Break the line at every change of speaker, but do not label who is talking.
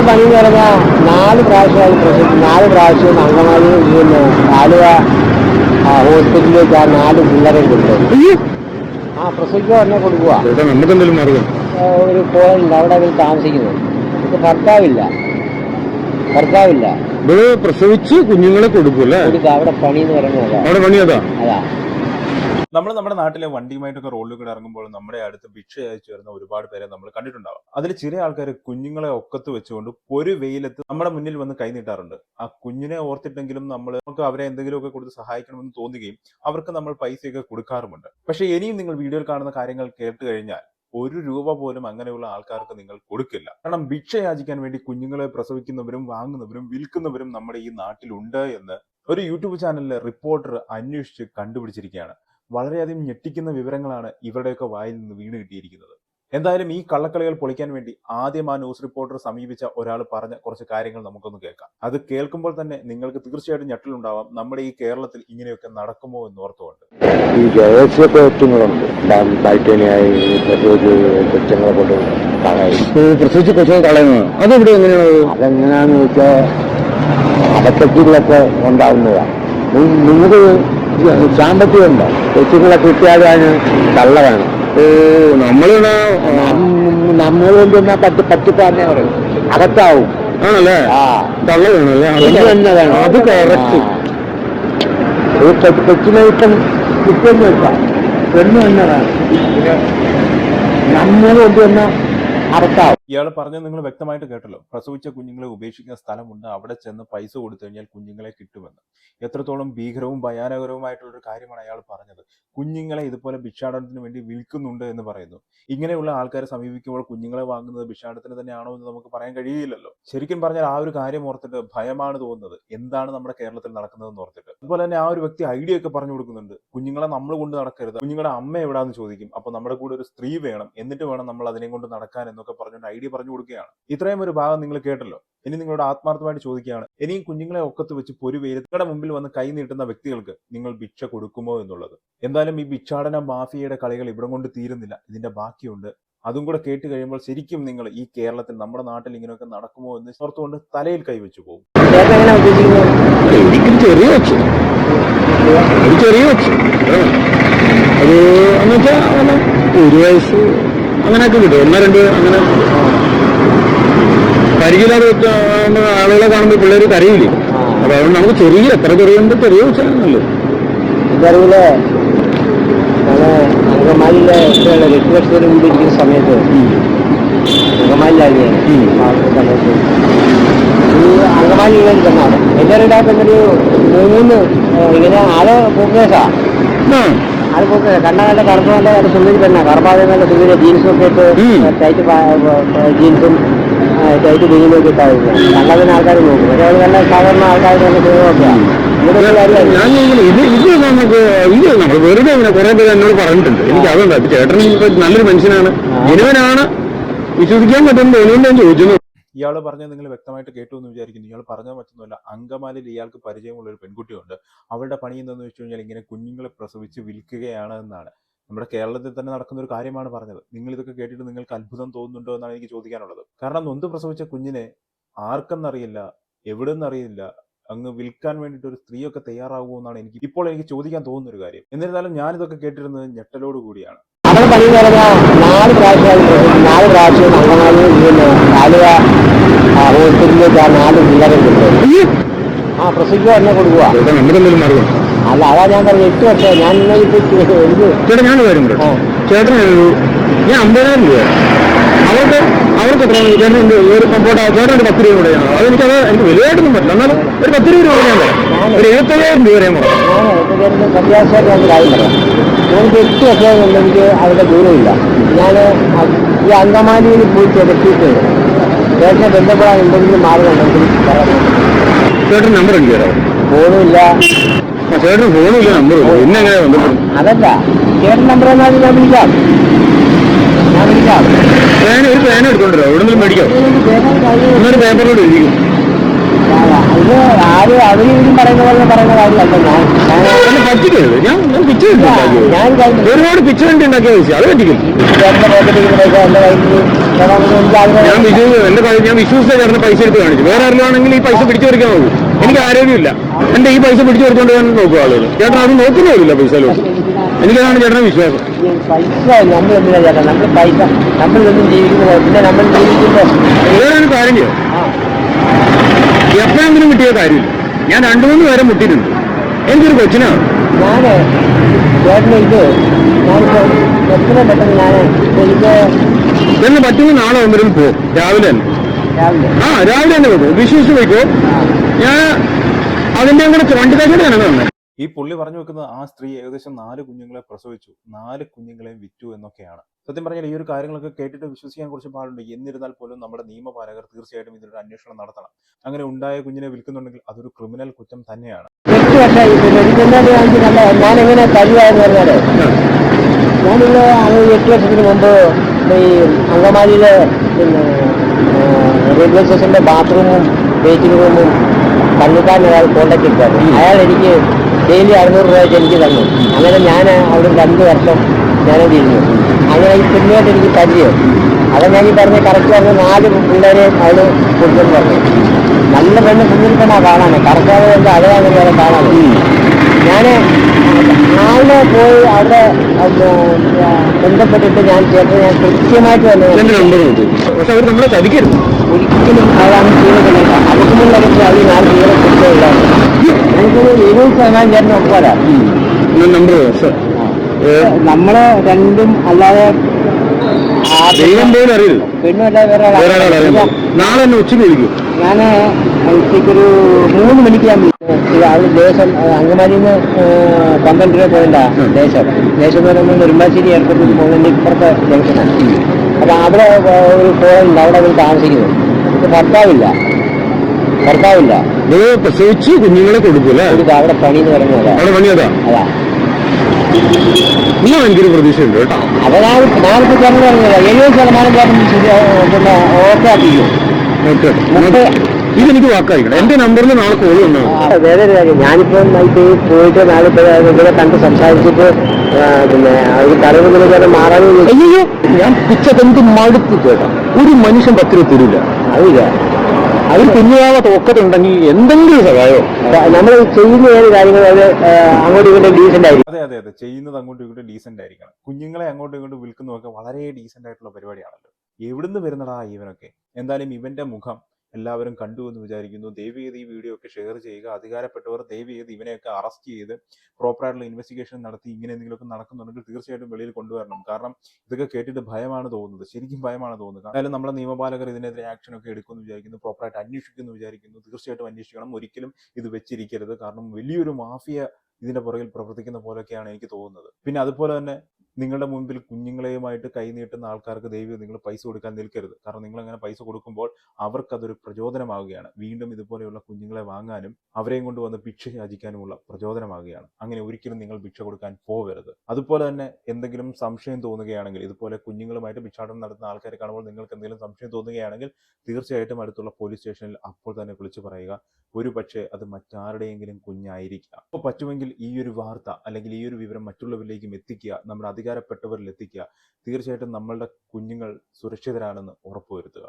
നമ്മുടെ പണി എന്ന് പറഞ്ഞാൽ നാല് പ്രാവശ്യമായി പ്രശ്നം നാല് പ്രാവശ്യം അങ്കമാലി പിന്നെ ആലുവ ഹോസ്പിറ്റലിലേക്ക് ആ നാല് പിള്ളേരെ കൊടുത്തത് ആ പ്രസവിക്കുക തന്നെ കൊടുക്കുക. ഒരു പോയിന്റ് അവിടെ അവർ താമസിക്കുന്നത് ഇത് ഭർത്താവില്ല. ഭർത്താവില്ല.
പ്രസവിച്ച് കുഞ്ഞുങ്ങളെ
കൊടുക്കൂല്ലേ അവിടെ പണി എന്ന് പറയുന്നത് അതാ.
അവിടെ പണി അതാ
അതാ
നമ്മൾ നമ്മുടെ നാട്ടിലെ വണ്ടിയുമായിട്ടൊക്കെ റോഡിൽ കൂടെ ഇറങ്ങുമ്പോൾ നമ്മുടെ അടുത്ത് ഭിക്ഷ അയച്ചു വരുന്ന ഒരുപാട് പേരെ നമ്മൾ കണ്ടിട്ടുണ്ടാവും. അതിൽ ചില ആൾക്കാർ കുഞ്ഞുങ്ങളെ ഒക്കത്ത് വെച്ചുകൊണ്ട് ഒരു വെയിലത്ത് നമ്മുടെ മുന്നിൽ വന്ന് കൈനീട്ടാറുണ്ട് ആ കുഞ്ഞിനെ ഓർത്തിട്ടെങ്കിലും നമ്മൾ നമുക്ക് അവരെ എന്തെങ്കിലുമൊക്കെ കൊടുത്ത് സഹായിക്കണമെന്ന് തോന്നുകയും അവർക്ക് നമ്മൾ പൈസയൊക്കെ കൊടുക്കാറുമുണ്ട്. പക്ഷെ ഇനിയും നിങ്ങൾ വീഡിയോയിൽ കാണുന്ന കാര്യങ്ങൾ കേട്ട് കഴിഞ്ഞാൽ ഒരു രൂപ പോലും അങ്ങനെയുള്ള ആൾക്കാർക്ക് നിങ്ങൾ കൊടുക്കില്ല. കാരണം ഭിക്ഷ യാചിക്കാൻ വേണ്ടി കുഞ്ഞുങ്ങളെ പ്രസവിക്കുന്നവരും വാങ്ങുന്നവരും വിൽക്കുന്നവരും നമ്മുടെ ഈ നാട്ടിലുണ്ട് എന്ന് ഒരു യൂട്യൂബ് ചാനലിലെ റിപ്പോർട്ടർ അന്വേഷിച്ച് കണ്ടുപിടിച്ചിരിക്കുകയാണ്. വളരെയധികം ഞെട്ടിക്കുന്ന വിവരങ്ങളാണ് ഇവരുടെയൊക്കെ വായിൽ നിന്ന് വീണ് കിട്ടിയിരിക്കുന്നത്. എന്തായാലും ഈ കള്ളക്കളികൾ പൊളിക്കാൻ വേണ്ടി ആദ്യം ആ ന്യൂസ് റിപ്പോർട്ടർ സമീപിച്ച ഒരാൾ പറഞ്ഞ കുറച്ച് കാര്യങ്ങൾ നമുക്കൊന്ന് കേൾക്കാം. അത് കേൾക്കുമ്പോൾ തന്നെ നിങ്ങൾക്ക് തീർച്ചയായിട്ടും ഞെട്ടലുണ്ടാവാം. നമ്മുടെ ഈ കേരളത്തിൽ ഇങ്ങനെയൊക്കെ നടക്കുമോ എന്ന് ഓർത്തുകൊണ്ട്.
ഈ രഹസ്യ കൊണ്ട്
അതെവിടെ എങ്ങനെയാണ്
വെച്ചാൽ സാമ്പത്തികമുണ്ടോ? കൊച്ചുങ്ങളെ കിട്ടിയാൽ അതിന് തള്ള വേണം
നമ്മളിവിടെ
നമ്മൾ കൊണ്ടുവന്ന പറയും അകത്താവും.
ആണല്ലേ? തള്ള വേണമല്ലേ അത്
പെണ്ണ് തന്നെ. വേണം.
അത് കറക്റ്റ്
ആ. ഒരു കൊച്ചു- കൊച്ചിനെ ഇപ്പം കിട്ടുമെന്ന് വെച്ചാൽ പെണ്ണ് തന്നെ വേണം. പിന്നെ നമ്മൾ കൊണ്ടുവന്ന അകത്താവും
ഇയാൾ പറഞ്ഞത് നിങ്ങൾ വ്യക്തമായിട്ട് കേട്ടല്ലോ. പ്രസവിച്ച കുഞ്ഞുങ്ങളെ ഉപേക്ഷിക്കുന്ന സ്ഥലമുണ്ട്. അവിടെ ചെന്ന് പൈസ കൊടുത്തു കഴിഞ്ഞാൽ കുഞ്ഞുങ്ങളെ കിട്ടുമെന്ന്. എത്രത്തോളം ഭീകരവും ഭയാനകരവുമായിട്ടുള്ള ഒരു കാര്യമാണ് അയാൾ പറഞ്ഞത്. കുഞ്ഞുങ്ങളെ ഇതുപോലെ ഭിക്ഷാടനത്തിന് വേണ്ടി വിൽക്കുന്നുണ്ട് എന്ന് പറയുന്നു. ഇങ്ങനെയുള്ള ആൾക്കാരെ സമീപിക്കുമ്പോൾ കുഞ്ഞുങ്ങളെ വാങ്ങുന്നത് ഭിക്ഷാടനത്തിന് തന്നെയാണോ എന്ന് നമുക്ക് പറയാൻ കഴിയില്ലല്ലോ. ശരിക്കും പറഞ്ഞാൽ ആ ഒരു കാര്യം ഓർത്തിട്ട് ഭയമാണ് തോന്നുന്നത്. എന്താണ് നമ്മുടെ കേരളത്തിൽ നടക്കുന്നതെന്ന് ഓർത്തിട്ട്. അതുപോലെ തന്നെ ആ ഒരു വ്യക്തി ഐഡിയ ഒക്കെ പറഞ്ഞു കൊടുക്കുന്നുണ്ട്. കുഞ്ഞുങ്ങളെ നമ്മൾ കൊണ്ട് നടക്കരുത്. കുഞ്ഞുങ്ങളുടെ അമ്മ എവിടാന്ന് ചോദിക്കും. അപ്പൊ നമ്മുടെ കൂടെ ഒരു സ്ത്രീ വേണം. എന്നിട്ട് വേണം നമ്മൾ അതിനെ കൊണ്ട് നടക്കാൻ എന്നൊക്കെ പറഞ്ഞുകൊണ്ട് ഐഡിയ പറഞ്ഞു കൊടുക്കുകയാണ്. ഇത്രയും ഒരു ഭാഗം നിങ്ങൾ കേട്ടല്ലോ. ഇനി നിങ്ങളോട് ആത്മാർത്ഥമായിട്ട് ചോദിക്കുകയാണ് ഇനിയും കുഞ്ഞുങ്ങളെ ഒക്കത്ത് വെച്ച് പൊരു വെയിൽ നിങ്ങളുടെ മുമ്പിൽ വന്ന് കൈ നീട്ടുന്ന വ്യക്തികൾക്ക് നിങ്ങൾ ഭിക്ഷ കൊടുക്കുമോ എന്നുള്ളത്? എന്തായാലും ഈ ഭിക്ഷാടന മാഫിയയുടെ കളികൾ ഇവിടം കൊണ്ട് തീരുന്നില്ല. ഇതിന്റെ ബാക്കിയുണ്ട്. അതും കൂടെ കേട്ട് കഴിയുമ്പോൾ ശരിക്കും നിങ്ങൾ ഈ കേരളത്തിൽ നമ്മുടെ നാട്ടിൽ ഇങ്ങനെയൊക്കെ നടക്കുമോ എന്ന് ഓർത്തുകൊണ്ട് തലയിൽ കൈവച്ചു പോകും.
ചെറിയ ചെറിയ ഒരു വയസ്സ് അങ്ങനെയൊക്കെ കിട്ടും. ഒന്നോ രണ്ട് അങ്ങനെ. വെച്ച ആളുകളെ കാണുമ്പോൾ പിള്ളേർ കരയില്ലേ? അപ്പൊ അതുകൊണ്ട് നമുക്ക് ചെറിയ എത്ര ചെറിയുണ്ട് ചെറിയ
അങ്കമാലിയിലെ മുമ്പ് ഇരിക്കുന്ന സമയത്ത്. ആ സമയത്ത്. ഈ അങ്കമാലിയുള്ള ഒരു എന്റെ ഒരു മൂന്ന് ഇങ്ങനെ ആൾ പൂക്കേസാ കണ്ട കണ്ട കറുപ്പ് നല്ല നല്ല സുന്ദരി പെണ്ണാ കറുപ്പാതെ നല്ല സുന്ദരി ജീൻസും ഒക്കെ ഇട്ട്. ടൈറ്റ് ജീൻസും ടൈറ്റ് ബിങ്ങിനും ഒക്കെ ഇട്ടായിരുന്നു. കണ്ടതിന് ആൾക്കാർ നോക്കും. പക്ഷേ അത് നല്ല സാധാരണ ആൾക്കാർ നല്ല സുഖമൊക്കെയാണ്
ഞാൻ ഇത് ഇത് നമുക്ക് ഇത് നമ്മൾ വെറുതെ ഇങ്ങനെ കുറെ പേര് എന്നോട് പറഞ്ഞിട്ടുണ്ട്. എനിക്ക് അതുണ്ട് ചേട്ടൻ നല്ലൊരു മനുഷ്യനാണ്. ജനുവനാണ്. വിശ്വസിക്കാൻ പറ്റുന്നത് തോന്നുന്നു ഞാൻ ചോദിച്ചു
ഇയാൾ പറഞ്ഞത് നിങ്ങൾ വ്യക്തമായിട്ട് കേട്ടു എന്ന് വിചാരിക്കുന്നു. ഇയാൾ പറഞ്ഞാൽ മറ്റൊന്നുമല്ല. അങ്കമാലിയിൽ ഇയാൾക്ക് പരിചയമുള്ള ഒരു പെൺകുട്ടിയുണ്ട്. അവളുടെ പണി എന്തെന്ന് വെച്ച് കഴിഞ്ഞാൽ ഇങ്ങനെ കുഞ്ഞുങ്ങളെ പ്രസവിച്ച് വിൽക്കുകയാണ് എന്നാണ്. നമ്മുടെ കേരളത്തിൽ തന്നെ നടക്കുന്ന ഒരു കാര്യമാണ് പറഞ്ഞത്. നിങ്ങൾ ഇതൊക്കെ കേട്ടിട്ട് നിങ്ങൾക്ക് അത്ഭുതം തോന്നുന്നുണ്ടോ എന്നാണ് എനിക്ക് ചോദിക്കാനുള്ളത്. കാരണം നൊന്ത് പ്രസവിച്ച കുഞ്ഞിനെ ആർക്കെന്നറിയില്ല എവിടെ നിന്നറിയില്ല അങ്ങ് വിൽക്കാൻ വേണ്ടിയിട്ട് ഒരു സ്ത്രീയൊക്കെ തയ്യാറാകുമോ എന്നാണ് എനിക്ക് ഇപ്പോൾ എനിക്ക് ചോദിക്കാൻ തോന്നുന്ന ഒരു കാര്യം. എന്നിരുന്നാലും ഞാനിതൊക്കെ കേട്ടിരുന്നത് ഞെട്ടലോട് കൂടിയാണ്.
നാല് നാല് പ്രാവശ്യം അങ്കമാലി പിന്നെ ആലുവ ഹോസ്പിറ്റലിലേക്ക് ആ നാല് പിള്ളേരെ കൊണ്ടുപോയി ആ പ്രസവിക്കുക എന്നെ കൊടുക്കുക അല്ല അതാ ഞാൻ പറഞ്ഞു എട്ട് വർഷം. ഞാൻ എനിക്ക്
ചേട്ടാ ഞാൻ കാര്യം. ചേട്ടനൊരു ഞാൻ അമ്പതിനായിരം രൂപ അവർക്ക് അവർക്ക് എത്ര ചേട്ടൻ ഉണ്ട് ഒരു പോട്ടെ ചേട്ടൻ ഒരു പത്ത് രൂപ കൂടെ ചെയ്യണം അതെനിക്ക് അത് എനിക്ക് വലുതായിട്ടൊന്നും പറ്റില്ല. എന്നാലും ഒരു പത്ത് രൂപ കൂടെ ഞാൻ തരാം. ഒരു എഴുപത്തയ്യായിരം രൂപ വരെയും പറയാം
ഞാൻ എന്റെ പേരിൽ സത്യാവശ്യമായിട്ട് ഞാൻ കാര്യം പറയാം. എനിക്ക് എട്ട് വർഷം എനിക്ക് അവിടെ ദൂരമില്ല. ഞാൻ ഈ അങ്കമാലിയിൽ പോയി ചെലുത്തിയിട്ട് ചേട്ടനെ ബന്ധപ്പെടാൻ എന്തെങ്കിലും മാർഗമുണ്ടെങ്കിൽ പറയാം.
ചേട്ടൻ നമ്പർ എനിക്ക് തരാം
ഫോണുമില്ല
ആ ഫോണില്ല നമ്പർ പിന്നെ എങ്ങനെ ബന്ധപ്പെടും
അതല്ല ചേട്ടൻ നമ്പർ എന്നാൽ ഞാൻ വിളിക്കാം. ഞാൻ വിളിക്കാം.
പേന ഒരു പേന എടുത്തോണ്ടോ എവിടെ നിന്നും മേടിക്കാം.
എനിക്ക് ചേട്ടൻ കാര്യം
എന്നൊരു പേപ്പറിലോട്ട് എഴുതിക്കും
ഇത് ആരും അവരും പറയുന്ന പോലെ പറയുന്ന കാര്യമല്ല. ഞാൻ ഞാൻ
പിച്ച ഒരുപാട് പിച്ച് വണ്ടി ഉണ്ടാക്കിയ പൈസ അത്
പറ്റിക്കും പൈസ
ഞാൻ വിശ്വസിച്ചു എന്റെ ഞാൻ വിശ്വസിച്ച ചേർന്ന് പൈസ എടുത്ത് കാണിച്ചു വേറെ ആരെങ്കിലും ഈ പൈസ പിടിച്ചു പറിക്കാൻ നോക്കും എനിക്ക് ആരോഗ്യമില്ല എന്റെ ഈ പൈസ പിടിച്ചു പറിച്ചോണ്ട് ഞാൻ നോക്കും ആളുകൾ ചേട്ടൻ അത് നോക്കുന്നില്ല ലോട്ട് എനിക്കതാണ് ചേട്ടനെ വിശ്വാസം
പൈസ നമ്മൾ എന്തിനാ പൈസ നമ്മൾ ജീവിക്കുന്നത് പിന്നെ നമ്മൾ ജീവിക്കുമ്പോൾ
വേറെ എപ്പോഴെങ്കിലും കിട്ടിയ കാര്യമില്ല ഞാൻ രണ്ടു മൂന്ന് പേരെ മുട്ടിയിട്ടുണ്ട്.
ഞാൻ ചേട്ടന് ഇത് ഞാനിപ്പോ എത്രയും പെട്ടെന്ന് ഞാൻ എനിക്ക്
എന്ന് പറ്റുന്ന നാളെ ഒന്നിനും പോ. രാവിലെ തന്നെ.
രാവിലെ.
ആ രാവിലെ തന്നെ പോകും വിശ്വസിച്ച് പോയിക്കോ. ഞാൻ അതിന്റെ കൂടെ വണ്ടി കാശോടെ ഞാനാണ് തന്നെ
ഈ പുള്ളി പറഞ്ഞു വെക്കുന്നത് ആ സ്ത്രീ ഏകദേശം നാല് കുഞ്ഞുങ്ങളെ പ്രസവിച്ചു. നാല് കുഞ്ഞുങ്ങളെയും വിറ്റു എന്നൊക്കെയാണ്. സത്യം പറഞ്ഞാൽ ഈ ഒരു കാര്യങ്ങളൊക്കെ കേട്ടിട്ട് വിശ്വസിക്കാൻ കുറച്ച് പാടുണ്ട്. എന്നിരുന്നാൽ പോലും നമ്മുടെ നിയമപാലകർ തീർച്ചയായിട്ടും ഇതിലൊരു അന്വേഷണം നടത്തണം. അങ്ങനെ ഉണ്ടായ കുഞ്ഞിനെ വിൽക്കുന്നുണ്ടെങ്കിൽ അതൊരു ക്രിമിനൽ കുറ്റം തന്നെയാണ്.
മുന്നോട്ട് കാണിച്ച് നല്ല ഞാനെങ്ങനെ പറഞ്ഞാൽ. ഞാനിവിടെ അത് എട്ട് വർഷത്തിന് മുമ്പ് ഈ അങ്കമാലിയിലെ പിന്നെ റെയിൽവേ സ്റ്റേഷന്റെ ബാത്റൂമും വെയിറ്റിംഗ് റൂമും പള്ളിക്കാരൻ ഒരാൾ കോണ്ടാക്ട് ചെയ്തായിരുന്നു അയാൾ എനിക്ക് ഡെയിലി അറുന്നൂറ് രൂപ വെച്ച് എനിക്ക് തന്നു. അങ്ങനെ ഞാൻ അവിടെ രണ്ട് വർഷം ഞാനത് ഇരുന്നു അങ്ങനെ ഈ പിന്നെയായിട്ട് എനിക്ക് പരിചയം അത് ഞാൻ ഈ പറഞ്ഞ കറക്റ്റ് പറഞ്ഞ നാല് പിള്ളേരെ അവൾ കൊടുത്തെന്ന് പറഞ്ഞു. നല്ല പെണ്ണ് സുന്ദരി പെണ്ണാ കാണാൻ കറക്റ്റാതെ അതാണ് വേറെ കാണാൻ ഞാൻ രാവിലെ പോയി അവിടെ ബന്ധപ്പെട്ടിട്ട് ഞാൻ ചേട്ടൻ ഞാൻ കൃത്യമായിട്ട് തന്നെ
പക്ഷെ അവർ നമ്മളെ ചതിക്കരുത്.
ഒരിക്കലും അതാണ് ചെയ്തിട്ടില്ല അതിനുള്ളിടത്ത് അവർ ഞാൻ തീരെ കൊടുത്തില്ല എനിക്കൊരു ഇരുപത് ശതമാനം ചേട്ടൻ
നമ്പർ
നമ്മൾ രണ്ടും അല്ലാതെ
ദൈവം പോലും അറിയില്ല.
പെണ്ണുമല്ല വേറെ
നാളെ എന്നെ ഉച്ചയ്ക്ക് വിളിക്കും.
ഞാൻ ഉച്ചയ്ക്കൊരു മൂന്ന് മണിക്ക് ഞാൻ അത് ദേശം അങ്കമാലിയിൽ നിന്ന് പന്ത്രണ്ട് രൂപ പോയില്ല ദേശം. ദേശം എന്ന് പറയുമ്പോൾ നെടുമ്പാശ്ശേരി എയർപോർട്ടിൽ പോകുന്നതിന്റെ ഇപ്പുറത്തെ ജംഗ്ഷനാണ് അപ്പൊ അവിടെ ഒരു പോയിന്റ് അവിടെ അവർ താമസിക്കുന്നത് ഭർത്താവില്ല. ഭർത്താവില്ല.
പ്രസവിച്ച് കുഞ്ഞുങ്ങളെ
കൊടുക്കൂല? അവിടെ പണി എന്ന് പറയുന്നത് അതാ.
ഇന്നും എനിക്കൊരു പ്രതീക്ഷയുണ്ട് കേട്ടോ.
അപ്പൊ ഞാൻ ചേർന്ന് എഴുപത് ശതമാനം ചേട്ടൻ ഓക്കെ ആക്കിക്കും
ഇതെനിക്ക് വാക്കായിക്കണം. എന്റെ നമ്പറിൽ നാളെ കോൾ
വന്നു വേറെ ഒരു കാര്യം ഞാനിപ്പോ ഇപ്പൊ പോയിട്ട് നാളെ നിങ്ങളെ കണ്ട് സംസാരിച്ചിട്ട് പിന്നെ ഒരു ചേട്ടൻ
അയ്യോ ഞാൻ പിച്ചതെന്ത് മടുത്ത് കേട്ടോ ഒരു മനുഷ്യൻ പത്ത് രൂപ തരില്ല
അറിയില്ല
അവർ കുഞ്ഞുവാവ തോക്കത്തുണ്ടെങ്കിൽ എന്തെങ്കിലും സഹായോ?
നമ്മൾ ചെയ്യുന്ന ഏത് കാര്യങ്ങൾ അത് അങ്ങോട്ടും ഇങ്ങോട്ടും ഡീസെന്റ് ആയിരിക്കും.
അതെ അതെ അതെ. ചെയ്യുന്നത് അങ്ങോട്ടും ഇങ്ങോട്ടും ഡീസെന്റ് ആയിരിക്കണം. കുഞ്ഞുങ്ങളെ അങ്ങോട്ടും ഇങ്ങോട്ടും വിൽക്കുന്നതൊക്കെ വളരെ ഡീസെന്റ് ആയിട്ടുള്ള പരിപാടിയാണല്ലോ. എവിടുന്ന് വരുന്നടാ ഇവനൊക്കെ? എന്തായാലും ഇവന്റെ മുഖം എല്ലാവരും കണ്ടു എന്ന് വിചാരിക്കുന്നു. ദയവ് ഈ വീഡിയോ ഒക്കെ ഷെയർ ചെയ്യുക. അധികാരപ്പെട്ടവർ ദയവ് ഇവനെയൊക്കെ അറസ്റ്റ് ചെയ്ത് പ്രോപ്പറായിട്ടുള്ള ഇൻവെസ്റ്റിഗേഷൻ നടത്തി ഇങ്ങനെ എന്തെങ്കിലുമൊക്കെ നടക്കുന്നുണ്ടെങ്കിൽ തീർച്ചയായിട്ടും വെളിയിൽ കൊണ്ടുവരണം. കാരണം ഇതൊക്കെ കേട്ടിട്ട് ഭയമാണ് തോന്നുന്നത്. ശരിക്കും ഭയമാണ് തോന്നുന്നത്. എന്തായാലും നമ്മുടെ നിയമപാലകർ ഇതിനെതിരെ ആക്ഷൻ ഒക്കെ എടുക്കുമെന്ന് വിചാരിക്കുന്നു. പ്രോപ്പറായിട്ട് അന്വേഷിക്കുമെന്ന് വിചാരിക്കുന്നു. തീർച്ചയായിട്ടും അന്വേഷിക്കണം. ഒരിക്കലും ഇത് വെച്ചിരിക്കരുത്. കാരണം വലിയൊരു മാഫിയ ഇതിന്റെ പുറകിൽ പ്രവർത്തിക്കുന്ന പോലെയൊക്കെയാണ് എനിക്ക് തോന്നുന്നത്. പിന്നെ അതുപോലെ തന്നെ നിങ്ങളുടെ മുമ്പിൽ കുഞ്ഞുങ്ങളെയുമായിട്ട് കൈനീട്ടുന്ന ആൾക്കാർക്ക് ദൈവം നിങ്ങൾ പൈസ കൊടുക്കാൻ നിൽക്കരുത്. കാരണം നിങ്ങൾ അങ്ങനെ പൈസ കൊടുക്കുമ്പോൾ അവർക്കതൊരു പ്രചോദനമാവുകയാണ്. വീണ്ടും ഇതുപോലെയുള്ള കുഞ്ഞുങ്ങളെ വാങ്ങാനും അവരെയും കൊണ്ട് വന്ന് ഭിക്ഷ യാചിക്കാനുമുള്ള പ്രചോദനമാവുകയാണ്. അങ്ങനെ ഒരിക്കലും നിങ്ങൾ ഭിക്ഷ കൊടുക്കാൻ പോവരുത്. അതുപോലെ തന്നെ എന്തെങ്കിലും സംശയം തോന്നുകയാണെങ്കിൽ ഇതുപോലെ കുഞ്ഞുങ്ങളുമായിട്ട് ഭിക്ഷാടനം നടത്തുന്ന ആൾക്കാരെ കാണുമ്പോൾ നിങ്ങൾക്ക് എന്തെങ്കിലും സംശയം തോന്നുകയാണെങ്കിൽ തീർച്ചയായിട്ടും അടുത്തുള്ള പോലീസ് സ്റ്റേഷനിൽ അപ്പോൾ തന്നെ വിളിച്ചു പറയുക. ഒരു പക്ഷേ അത് മറ്റാരുടെയെങ്കിലും കുഞ്ഞായിരിക്കാം. അപ്പോൾ പറ്റുമെങ്കിൽ ഈ ഒരു വാർത്ത അല്ലെങ്കിൽ ഈ ഒരു വിവരം മറ്റുള്ളവരിലേക്കും എത്തിക്കുക. നമ്മുടെ അധികാരപ്പെട്ടവരിൽ എത്തിക്കുക തീർച്ചയായിട്ടും നമ്മളുടെ കുഞ്ഞുങ്ങൾ സുരക്ഷിതരാണെന്ന് ഉറപ്പുവരുത്തുക.